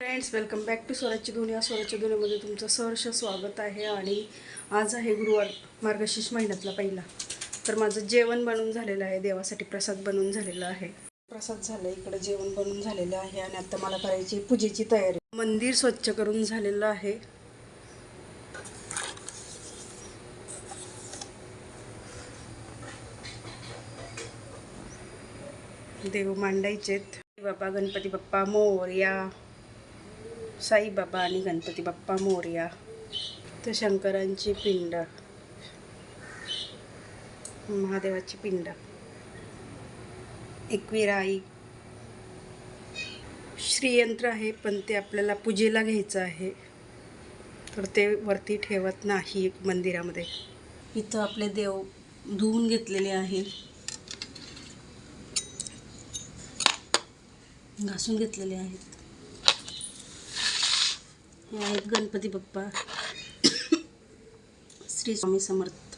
Friends welcome back to स्वराजची दुनिया स्वराजच्या दुनियामध्ये तुमचं सहर्ष स्वागत आहे आणि आज आहे गुरुवार मार्गशीर्ष महिन्यातला पहिला. तर माझं जेवण बनवून झालेलं आहे देवासाठी प्रसाद बनवून झालेला आहे. प्रसाद झालं इकडे जेवण बनवून झालेलं आहे आणि आता मला करायची पूजेची तयारी. मंदिर स्वच्छ करून झालेलं आहे. देव मांडायचेत. बाबा गणपती बाप्पा मोरया. साईबाबा आणि गणपती बाप्पा मोर्या तर शंकरांची पिंड महादेवाची पिंड एकविराई. श्रीयंत्र आहे पण ते आपल्याला पूजेला घ्यायचं आहे. तर ते वरती ठेवत नाही मंदिरामध्ये. इथं आपले देव धुवून घेतलेले आहे. घासून घेतलेले आहेत. हे आहेत गणपती बाप्पा. श्री स्वामी समर्थ.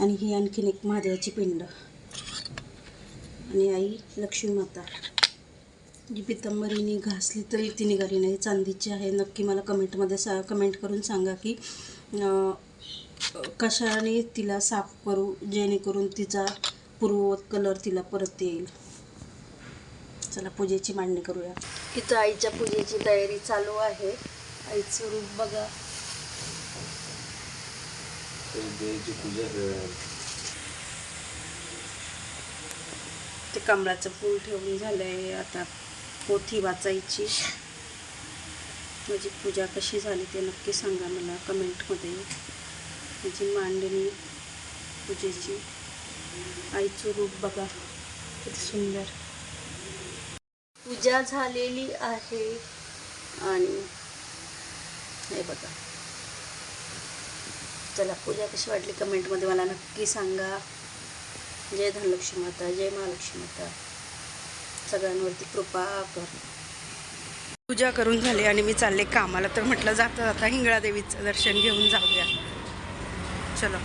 आणि ही आणखीन एक महादेवाची पिंड. आणि आई लक्ष्मी माता. जी पितंबरीने घासली तरी ती निघाली नाही. चांदीची आहे. नक्की मला कमेंटमध्ये सा कमेंट करून सांगा की कशाने तिला साफ करू जेणेकरून तिचा पूर्ववत कलर तिला परत येईल? चला पूजेची मांडणी करूया. इथं आईच्या पूजेची तयारी चालू आहे. आईचं रूप बघा. देवाची पूजा कर ते कमळाचं फूल ठेवून झालंय. आता पोथी वाचायची. माझी पूजा कशी झाली ते नक्की सांगा मला कमेंटमध्ये. माझी मांडणी पूजेची. आईचं रूप बघा. किती सुंदर. पूजा झालेली आहे. आणि हे बघा. चला पूजा कशी वाटली कमेंटमध्ये मला नक्की सांगा. जय धनलक्ष्मी माता जय महालक्ष्मी माता. सगळ्यांवरती कृपा कर. पूजा करून झाली आणि मी चालले कामाला. तर म्हटलं जाता जाता हिंगळादेवीचं दर्शन घेऊन जाऊया. चलो.